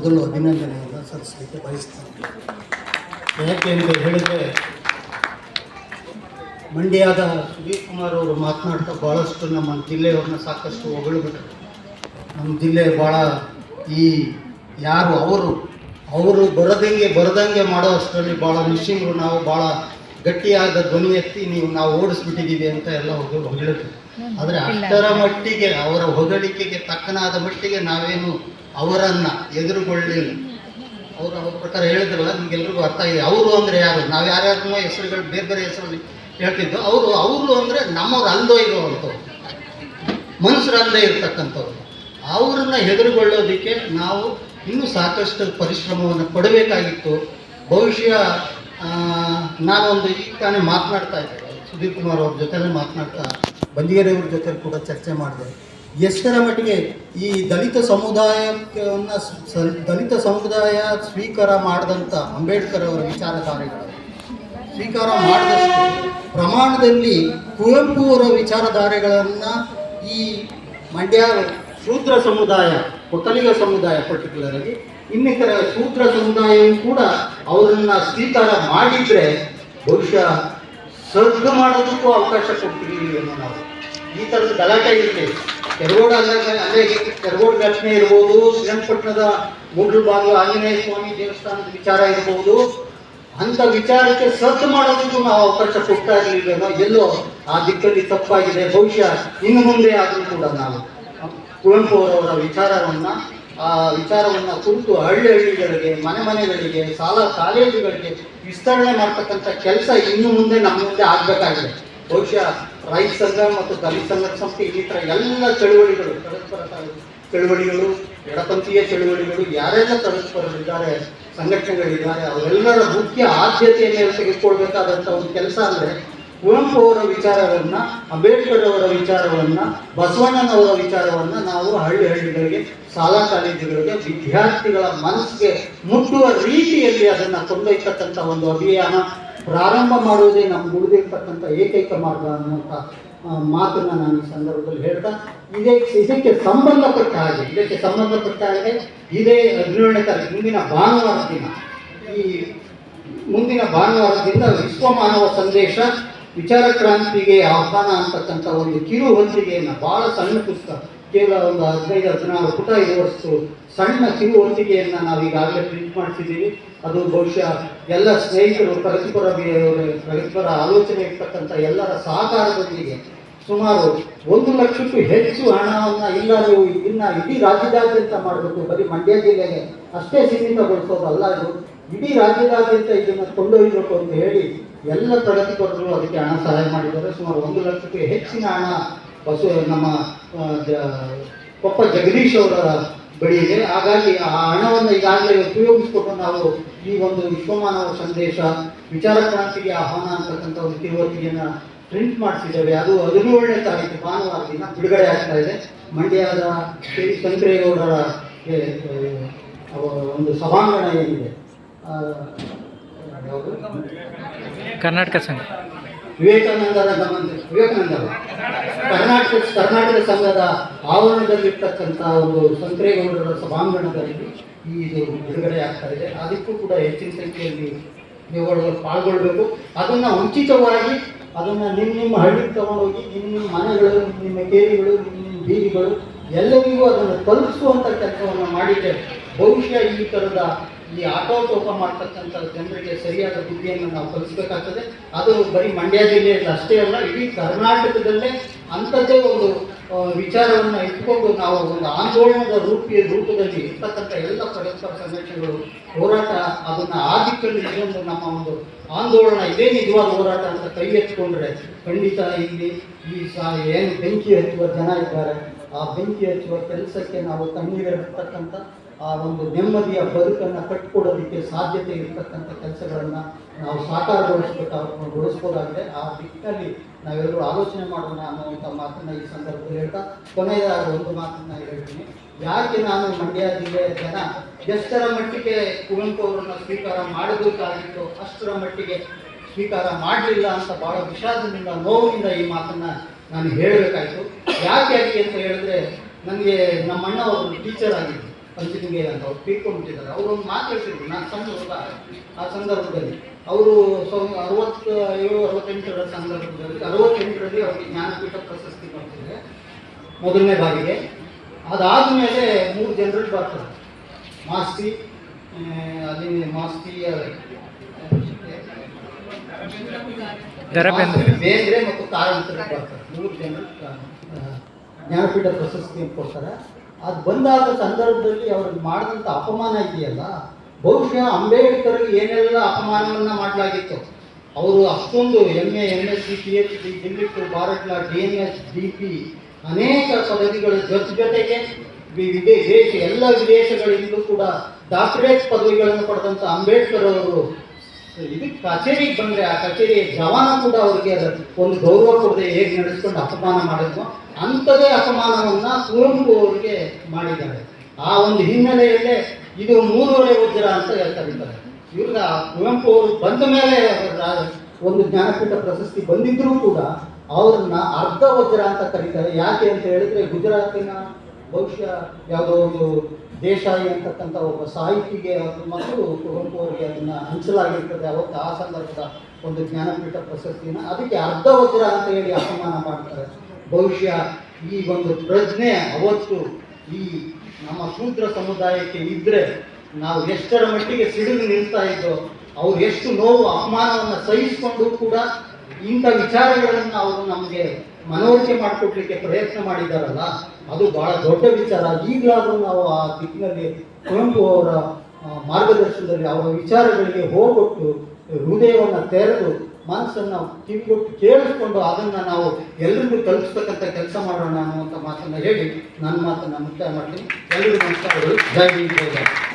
ಮೊದಲು ಅಭಿನಂದನೆಯನ್ನು ಸಲ್ಲಿಸಲಿಕ್ಕೆ ಬಯಸ್ತೇನೆ ಯಾಕೆ ಅಂತ ಹೇಳಿದರೆ ಮಂಡ್ಯದ ಸುದೀಪ್ ಕುಮಾರ್ ಅವರು ಮಾತನಾಡ್ತಾ ಭಾಳಷ್ಟು ನಮ್ಮ ಜಿಲ್ಲೆಯವ್ರನ್ನ ಸಾಕಷ್ಟು ಹೊಗಳ್ಬಿಟ್ಟರು ನಮ್ಮ ಜಿಲ್ಲೆ ಭಾಳ ಈ ಯಾರು ಅವರು ಅವರು ಬರದಂಗೆ ಬರದಂಗೆ ಮಾಡೋ ಅಷ್ಟರಲ್ಲಿ ಭಾಳ ನಿಶ್ಚಿಂಗರು ನಾವು ಭಾಳ ಗಟ್ಟಿಯಾದ ಧ್ವನಿ ಎತ್ತಿ ನೀವು ನಾವು ಓಡಿಸ್ಬಿಟ್ಟಿದ್ದೀವಿ ಅಂತ ಎಲ್ಲ ಹೊಗೆ ಹೊಗಳಿದ್ರು. ಆದರೆ ಅಷ್ಟರ ಮಟ್ಟಿಗೆ ಅವರ ಹೊಗಳಿಕೆಗೆ ತಕ್ಕನಾದ ಮಟ್ಟಿಗೆ ನಾವೇನು ಅವರನ್ನು ಎದುರುಗೊಳ್ಳಿಲ್ಲ ಅವರು ಅವ್ರ ಪ್ರಕಾರ ಹೇಳಿದ್ರಲ್ಲ, ನಿಮ್ಗೆಲ್ರಿಗೂ ಅರ್ಥ ಇದೆ ಅವರು ಅಂದರೆ ಯಾರು? ನಾವು ಯಾರ್ಯಾರು ಹೆಸರುಗಳು, ಬೇರೆ ಬೇರೆ ಹೆಸರಲ್ಲಿ ಹೇಳ್ತಿದ್ದು, ಅವರು ಅವರು ಅಂದರೆ ನಮ್ಮವ್ರು ಅಲ್ಲೋ ಇರುವಂಥವ್ರು. ಮನುಷ್ಯರಲ್ಲೇ ಇರ್ತಕ್ಕಂಥವ್ರು. ಅವ್ರನ್ನ ಹೆದರುಗೊಳ್ಳೋದಕ್ಕೆ ನಾವು ಇನ್ನೂ ಸಾಕಷ್ಟು ಪರಿಶ್ರಮವನ್ನು ಪಡಬೇಕಾಗಿತ್ತು. ಬಹುಶಃ ನಾನೊಂದು ಈಗ ತಾನೇ ಮಾತನಾಡ್ತಾ ಇದ್ದೆ. ಸುದೀಪ್ ಕುಮಾರ್ ಅವ್ರ ಜೊತೆಲೇ ಮಾತನಾಡ್ತಾ ಬಂದಿಗೆರೆಯವ್ರ ಜೊತೆ ಕೂಡ ಚರ್ಚೆ ಮಾಡಿದೆ. ಎಷ್ಟರ ಮಟ್ಟಿಗೆ ಈ ದಲಿತ ಸಮುದಾಯವನ್ನು ದಲಿತ ಸಮುದಾಯ ಸ್ವೀಕಾರ ಮಾಡಿದಂಥ ಅಂಬೇಡ್ಕರ್ ಅವರ ವಿಚಾರಧಾರೆಗಳು. ಸ್ವೀಕಾರ ಮಾಡಿದಷ್ಟು ಪ್ರಮಾಣದಲ್ಲಿ ಕುವೆಂಪು ಅವರ ವಿಚಾರಧಾರೆಗಳನ್ನು ಈ ಮಂಡ್ಯ ಶೂದ್ರ ಸಮುದಾಯ ಒಕ್ಕಲಿಗ ಸಮುದಾಯ ಪರ್ಟಿಕ್ಯುಲರ್ ಆಗಿ ಇನ್ನಿತರ ಶೂದ್ರ ಸಮುದಾಯವೂ ಕೂಡ ಅವರನ್ನು ಸ್ವೀಕಾರ ಮಾಡಿದರೆ ಬಹುಶಃ ಸದ್ದು ಮಾಡೋದಕ್ಕೂ ಅವಕಾಶ ಕೊಡ್ತಿರ್ಲಿಲ್ಲ ನಾವು ಈ ಥರದ ಗಲಾಟೆ ಇರಲಿ ಕೆರಗೋಡ ಅಂದ್ರೆ ಅಲ್ಲೇ ಘಟನೆ ಇರ್ಬೋದು, ಶ್ರೀರಂಗಪಟ್ಟಣದ ಮೂಡ್ಲು ಬಾಗಿಲು ಆಂಜನೇಯ ಸ್ವಾಮಿ ದೇವಸ್ಥಾನದ ವಿಚಾರ ಇರ್ಬೋದು. ಅಂತ ವಿಚಾರಕ್ಕೆ ಸದ್ದು ಮಾಡೋದಕ್ಕೂ ನಾವು ಅವಕಾಶ ಕೊಡ್ತಾ ಇರಲಿಲ್ವೇನೋ ಎಲ್ಲೋ ಆ ದಿಕ್ಕಲ್ಲಿ ತಪ್ಪಾಗಿದೆ. ಬಹುಶಃ ಇನ್ನು ಮುಂದೆ ಆದರೂ ಕೂಡ ನಾವು ಕುವೆಂಪು ಅವರವರ ವಿಚಾರವನ್ನ, ಆ ವಿಚಾರವನ್ನ ಕುರಿತು ಹಳ್ಳಿ ಹಳ್ಳಿಗಳಿಗೆ, ಮನೆ ಮನೆಗಳಿಗೆ, ಶಾಲಾ ಕಾಲೇಜುಗಳಿಗೆ ವಿಸ್ತರಣೆ ಮಾಡ್ತಕ್ಕಂಥ ಕೆಲಸ ಇನ್ನು ಮುಂದೆ ನಮ್ಮ ಮುಂದೆ ಆಗಬೇಕಾಗಿದೆ. ಬಹುಶಃ ರೈತ ಸಂಘ ಮತ್ತು ದಲಿತ ಸಂಘ ಸಂಸ್ಥೆ ಇನ್ನಿತರ ಎಲ್ಲ ಚಳುವಳಿಗಳು, ಪರಸ್ಪರ ಚಳುವಳಿಗಳು, ಎಡಪಂಥೀಯ ಚಳುವಳಿಗಳು, ಯಾರೆಲ್ಲ ಪರಸ್ಪರರಿದ್ದಾರೆ, ಸಂಘಟನೆಗಳಿದ್ದಾರೆ, ಅವರೆಲ್ಲರ ಮುಖ್ಯ ಆದ್ಯತೆಯನ್ನು ತೆಗೆದುಕೊಳ್ಬೇಕಾದಂಥ ಒಂದು ಕೆಲಸ ಅಂದರೆ ಕುವೆಂಪು ಅವರ ವಿಚಾರವನ್ನ, ಅಂಬೇಡ್ಕರ್ ಅವರ ವಿಚಾರವನ್ನ ಬಸವಣ್ಣನವರ ವಿಚಾರವನ್ನ ನಾವು ಹಳ್ಳಿ ಹಳ್ಳಿಗಳಿಗೆ, ಶಾಲಾ ಕಾಲೇಜುಗಳಿಗೆ ವಿದ್ಯಾರ್ಥಿಗಳ ಮನಸ್ಸಿಗೆ ಮುಟ್ಟುವ ರೀತಿಯಲ್ಲಿ ಅದನ್ನು ಕೊಂಡೊಯ್ತಕ್ಕಂಥ ಒಂದು ಅಭಿಯಾನ ಪ್ರಾರಂಭ ಮಾಡುವುದೇ ನಮ್ಗೆ ಉಳಿದಿರ್ತಕ್ಕಂಥ ಏಕೈಕ ಮಾರ್ಗ ಅನ್ನುವಂಥ ಮಾತನ್ನು ನಾನು ಈ ಸಂದರ್ಭದಲ್ಲಿ ಹೇಳ್ತಾ, ಇದೇ ಇದಕ್ಕೆ ಸಂಬಂಧಪಟ್ಟ ಹಾಗೆ, ಇದಕ್ಕೆ ಸಂಬಂಧಪಟ್ಟ ಹಾಗೆ ಇದೇ ಹದಿನೇಳನೇ ತಾರೀಕು ಮುಂದಿನ ಭಾನುವಾರ ದಿನ. ಈ ಮುಂದಿನ ಭಾನುವಾರದಿಂದ ವಿಶ್ವ ಮಾನವ ಸಂದೇಶ, ವಿಚಾರ ಕ್ರಾಂತಿಗೆ ಆಹ್ವಾನ ಅಂತಕ್ಕಂಥ ಒಂದು ಕಿರು ಹೊಂದಿಗೆಯನ್ನು ಭಾಳ ಸಣ್ಣ ಪುಸ್ತಕ. ಕೇವಲ ಒಂದು ಹದಿನೈದು, ಹದಿನಾರು ಪುಟ ಇರುವಷ್ಟು ಸಣ್ಣ ಕಿರು ಹೊತ್ತಿಗೆಯನ್ನು ನಾವು ಈಗಾಗಲೇ ಪ್ರಿಂಟ್ ಮಾಡ್ತಿದ್ದೀವಿ ಅದು ಬಹುಶಃ ಎಲ್ಲ ಸ್ನೇಹಿತರು ಪರಸ್ಪರ ಪರಸ್ಪರ ಆಲೋಚನೆ ಇರ್ತಕ್ಕಂಥ ಎಲ್ಲರ ಸಹಕಾರದೊಂದಿಗೆ ಸುಮಾರು ಒಂದು ಲಕ್ಷಕ್ಕೂ ಹೆಚ್ಚು ಹಣವನ್ನು ಇಲ್ಲ ನೀವು ಇನ್ನು ಇಡೀ ರಾಜ್ಯದಾದ್ಯಂತ ಮಾಡಬೇಕು. ಬರೀ ಮಂಡ್ಯ ಜಿಲ್ಲೆಗೆ ಅಷ್ಟೇ ಸೀಮಿತಗೊಳಿಸೋದಲ್ಲ ಇದು ಇಡೀ ರಾಜ್ಯದಾದ್ಯಂತ ಇದನ್ನು ಕೊಂಡೊಯ್ಯಬೇಕು ಅಂತ ಹೇಳಿ ಎಲ್ಲ ಪ್ರಗತಿಪರರು ಅದಕ್ಕೆ ಹಣ ಸಹಾಯ ಮಾಡಿದ್ದಾರೆ. ಸುಮಾರು ಒಂದು ಲಕ್ಷಕ್ಕೆ ಹೆಚ್ಚಿನ ಹಣ ಬಸವ ನಮ್ಮ ಪಪ್ಪ ಜಗದೀಶ್ ಅವರ ಬಳಿ ಇದೆ. ಹಾಗಾಗಿ ಆ ಹಣವನ್ನು ಈಗಾಗಲೇ ಉಪಯೋಗಿಸಿಕೊಂಡು ನಾವು ಈ ಒಂದು ವಿಶ್ವಮಾನವ ಸಂದೇಶ, ವಿಚಾರ ಕ್ರಾಂತಿಗೆ ಆಹ್ವಾನ ಅಂತಕ್ಕಂಥ ಒಂದು ತಿಳುವಳಿಕೆಯನ್ನು ಪ್ರಿಂಟ್ ಮಾಡಿಸಿದ್ದೇವೆ. ಅದು ಹದಿನೇಳನೇ ತಾರೀಕು. ಭಾನುವಾರ ದಿನ ಬಿಡುಗಡೆ ಆಗ್ತಾ ಇದೆ. ಮಂಡ್ಯದ ಶ್ರೀ ಶಂಕರೇಗೌಡರ ಒಂದು ಸಭಾಂಗಣ ಏನಿದೆ? ಕರ್ನಾಟಕ ಸಂಘ. ವಿವೇಕಾನಂದರ ಗಮನ ವಿವೇಕಾನಂದ ಕರ್ನಾಟಕ ಕರ್ನಾಟಕ ಸಂಘದ ಆವರಣದಲ್ಲಿರ್ತಕ್ಕಂಥ ಒಂದು ಸಂಕ್ರೇಗೌಡರ ಸಭಾಂಗಣದಲ್ಲಿ ಈ ಇದು ಬಿಡುಗಡೆ ಆಗ್ತಾ ಇದೆ. ಅದಕ್ಕೂ ಕೂಡ ಹೆಚ್ಚಿನ ಸಂಖ್ಯೆಯಲ್ಲಿ ನೀವುಗಳು ಪಾಲ್ಗೊಳ್ಬೇಕು. ಅದನ್ನು ಉಚಿತವಾಗಿ ಅದನ್ನು ನಿಮ್ಮ ನಿಮ್ಮ ಹಳ್ಳಿಗೆ ತಗೊಂಡೋಗಿ ನಿಮ್ಮ ನಿಮ್ಮ ಮನೆಗಳು ನಿಮ್ಮ ನಿಮ್ಮ ಕೇರಿಗಳು ನಿಮ್ಮ ನಿಮ್ಮ ಬೀದಿಗಳು ಎಲ್ಲರಿಗೂ ಅದನ್ನು ತಲುಪಿಸುವಂಥ ಕೆಲಸವನ್ನು ಮಾಡಿದರೆ ಬಹುಶಃ ಈ ಥರದ ಈ ಆಟೋಟೋಪ ಮಾಡ್ತಕ್ಕಂಥ ಜನರಿಗೆ ಸರಿಯಾದ ಬುದ್ಧಿಯನ್ನು ನಾವು ಕಲಿಸ್ಬೇಕಾಗ್ತದೆ ಅದು ಬರೀ ಮಂಡ್ಯ ಜಿಲ್ಲೆಯಲ್ಲಿ ಅಷ್ಟೇ ಅಲ್ಲ, ಇಡೀ ಕರ್ನಾಟಕದಲ್ಲೇ ಅಂಥದ್ದೇ ಒಂದು ವಿಚಾರವನ್ನು ಇಟ್ಕೊಂಡು ನಾವು ಒಂದು ಆಂದೋಲನದ ರೂಪಿಯ ರೂಪದಲ್ಲಿ ಇರ್ತಕ್ಕಂಥ ಎಲ್ಲ ಪರಸ್ಪರ ಸಂಘಟನೆಗಳು ಹೋರಾಟ ಅದನ್ನು ಆ ನಮ್ಮ ಒಂದು ಆಂದೋಲನ, ಇದೇ ನಿಜವಾದ ಹೋರಾಟ ಅಂತ ಕೈ ಎತ್ಕೊಂಡ್ರೆ ಖಂಡಿತ ಇಲ್ಲಿ ಈ ಸಾ, ಏನು ಬೆಂಕಿ ಹಚ್ಚುವ ಜನ ಇದ್ದಾರೆ. ಆ ಬೆಂಕಿ ಹಚ್ಚುವ ಕೆಲಸಕ್ಕೆ ನಾವು ಕಣ್ಣೀರಿರ್ತಕ್ಕಂಥ ಆ ಒಂದು ನೆಮ್ಮದಿಯ ಬದುಕನ್ನು ಕಟ್ಟಿಕೊಡೋದಕ್ಕೆ ಸಾಧ್ಯತೆ ಇರತಕ್ಕಂಥ ಕೆಲಸಗಳನ್ನು ನಾವು ಸಾಕಾರಗೊಳಿಸ್ಬೇಕಾಗ ಗೊಳಿಸ್ಬೋದಾಗಿದೆ. ಆ ದಿಕ್ಕಲ್ಲಿ ನಾವೆಲ್ಲರೂ ಆಲೋಚನೆ ಮಾಡೋಣ ಅನ್ನುವಂಥ ಮಾತನ್ನ ಈ ಸಂದರ್ಭದಲ್ಲಿ ಹೇಳ್ತಾ ಕೊನೆಯದಾದ ಒಂದು ಮಾತನ್ನ ಹೇಳ್ತೀನಿ. ಯಾಕೆ ನಾನು ಮಂಡ್ಯ ಜಿಲ್ಲೆಯ ಜನ ಎಷ್ಟರ ಮಟ್ಟಿಗೆ ಕುವೆಂಪು ಅವರನ್ನು ಸ್ವೀಕಾರ ಮಾಡಬೇಕಾಗಿತ್ತು ಅಷ್ಟರ ಮಟ್ಟಿಗೆ ಸ್ವೀಕಾರ ಮಾಡಲಿಲ್ಲ ಅಂತ ಬಹಳ ವಿಷಾದದಿಂದ, ನೋವಿನಿಂದ ಈ ಮಾತನ್ನ ನಾನು ಹೇಳಬೇಕಾಯಿತು. ಯಾಕೆ ಆಗಿ ಅಂತ ಹೇಳಿದ್ರೆ, ನನಗೆ ನಮ್ಮಣ್ಣ ಅವರು ಟೀಚರ್ ಆಗಿದ್ರು ಪಂಚಲಿಂಗಯ್ಯ ಅಂತ ಅವ್ರು ತೀರ್ಕೊಂಡ್ಬಿಟ್ಟಿದ್ದಾರೆ ಅವರು ಒಂದು ಮಾತು ಹೇಳ್ತಿದ್ರು. ನಾನು ಸಂದರ್ಭ ಆ ಸಂದರ್ಭದಲ್ಲಿ ಅವರು ಸಾವಿರದ ಅರವತ್ತ ಏಳು ಅರವತ್ತೆಂಟರ ಸಂದರ್ಭದಲ್ಲಿ ಅರವತ್ತೆಂಟರಲ್ಲಿ ಅವರಿಗೆ ಜ್ಞಾನಪೀಠ ಪ್ರಶಸ್ತಿ ಬರ್ತಿದೆ ಮೊದಲನೇ ಬಾರಿಗೆ. ಅದಾದ ಮೇಲೆ ಮೂರು ಜನರಲ್ಲಿ ಬರ್ತಾರೆ. ಮಾಸ್ತಿ ಅಲ್ಲಿ ಮಾಸ್ತಿ ಬೇಂದ್ರೆ. ಮತ್ತು ಕಾರಂತರು ಬರ್ತಾರೆ. ಮೂರು ಜನರು ಜ್ಞಾನಪೀಠ ಪ್ರಶಸ್ತಿ ಕೊಡ್ತಾರೆ. ಅದು ಬಂದಾದ ಸಂದರ್ಭದಲ್ಲಿ ಅವ್ರಿಗೆ ಮಾಡಿದಂಥ ಅಪಮಾನ ಇದೆಯಲ್ಲ, ಬಹುಶಃ ಅಂಬೇಡ್ಕರ್ಗೆ ಏನೆಲ್ಲ ಅಪಮಾನವನ್ನು ಮಾಡಲಾಗಿತ್ತು? ಅವರು ಅಷ್ಟೊಂದು M A M S, C, P, H, D, ದಿಲ್ಲಿಟ್ಟು ಭಾರತ್ಲ D N S, D P ಅನೇಕ ಪದವಿಗಳ ಜೊತೆ ಜೊತೆಗೆ ವಿ- ವಿದೇ, ದೇಶ, ಎಲ್ಲ ವಿದೇಶಗಳಿಂದಲೂ ಕೂಡ ಡಾಕ್ಟರೇಟ್ ಪದವಿಗಳನ್ನು ಪಡೆದಂಥ ಅಂಬೇಡ್ಕರ್ ಅವರು ಇದಕ್ಕೆ ಕಚೇರಿಗೆ ಬಂದರೆ ಆ ಕಚೇರಿ ಜವಾನ ಕೂಡ ಅವರಿಗೆ ಒಂದು ಗೌರವ ಕೊಡದೆ ಹೇಗೆ ನಡೆಸ್ಕೊಂಡು ಅಪಮಾನ ಮಾಡಿದ್ರು ಅಂಥದೇ ಅಪಮಾನವನ್ನು ಕುವೆಂಪು ಅವರಿಗೆ ಮಾಡಿದ್ದಾರೆ. ಆ ಒಂದು ಹಿನ್ನೆಲೆಯಲ್ಲಿ ಇದು ಮೂರುವರೆ ವಜ್ರ ಅಂತ ಹೇಳ್ತಾರೆ ಇವ್ರಿಗೆ ಕುವೆಂಪು ಅವರು ಬಂದ ಮೇಲೆ ಒಂದು ಜ್ಞಾನಪೀಠ ಪ್ರಶಸ್ತಿ ಬಂದಿದ್ರೂ ಕೂಡ ಅವ್ರನ್ನ ಅರ್ಧ ವಜ್ರ ಅಂತ ಕರೀತಾರೆ. ಯಾಕೆ ಅಂತ ಹೇಳಿದ್ರೆ ಗುಜರಾತಿನ ಬಹುಶಃ ಯಾವುದೋ ಒಂದು ದೇಶಾಯಿ ಅಂತಕ್ಕಂಥ ಒಬ್ಬ ಸಾಹಿತಿಗೆ ಅದು ಮತ್ತು ಕುವೆಂಪು ಅವರಿಗೆ ಅದನ್ನು ಹಂಚಲಾಗಿರ್ತದೆ. ಅವತ್ತು ಆ ಸಂದರ್ಭದ ಒಂದು ಜ್ಞಾನಪೀಠ ಪ್ರಶಸ್ತಿನ ಅದಕ್ಕೆ ಅರ್ಧ ವಜ್ರ ಅಂತ ಹೇಳಿ ಅಪಮಾನ ಮಾಡ್ತಾರೆ. ಬಹುಶಃ ಈ ಒಂದು ಪ್ರಜ್ಞೆ ಅವತ್ತು ಈ ನಮ್ಮ ಶೂದ್ರ ಸಮುದಾಯಕ್ಕೆ ಇದ್ದರೆ ನಾವು ಎಷ್ಟರ ಮಟ್ಟಿಗೆ ಸಿಡಿದು ನಿಲ್ತಾ ಇದ್ದೋ, ಅವ್ರು ಎಷ್ಟು ನೋವು, ಅಪಮಾನವನ್ನು ಸಹಿಸಿಕೊಂಡು ಕೂಡ ಇಂಥ ವಿಚಾರಗಳನ್ನು ಅವರು ನಮಗೆ ಮನವರಿಕೆ ಮಾಡಿಕೊಡ್ಲಿಕ್ಕೆ ಪ್ರಯತ್ನ ಮಾಡಿದ್ದಾರಲ್ಲ, ಅದು ಬಹಳ ದೊಡ್ಡ ವಿಚಾರ. ಈಗಲಾದರೂ ನಾವು ಆ ದಿಕ್ಕಿನಲ್ಲಿ ಕುವೆಂಪು ಅವರ ಮಾರ್ಗದರ್ಶನದಲ್ಲಿ ಅವರ ವಿಚಾರಗಳಿಗೆ ಹೋಗೊಟ್ಟು ಹೃದಯವನ್ನು ತೆರೆದು ಮನಸ್ಸನ್ನು ಕಿವಿಗೊಟ್ಟು ಕೇಳಿಸ್ಕೊಂಡು ಅದನ್ನು ನಾವು ಎಲ್ಲರಿಗೂ ತಲುಪಿಸ್ತಕ್ಕಂಥ ಕೆಲಸ ಮಾಡೋಣ ಅನ್ನುವಂಥ ಮಾತನ್ನು ಹೇಳಿ ನನ್ನ ಮಾತನ್ನು ಮುಕ್ತಾಯ ಮಾಡ್ತೀನಿ. ಎಲ್ಲರಿಗೂ ನಮಸ್ಕಾರಗಳು. ಜೈ ಹಿಂದ್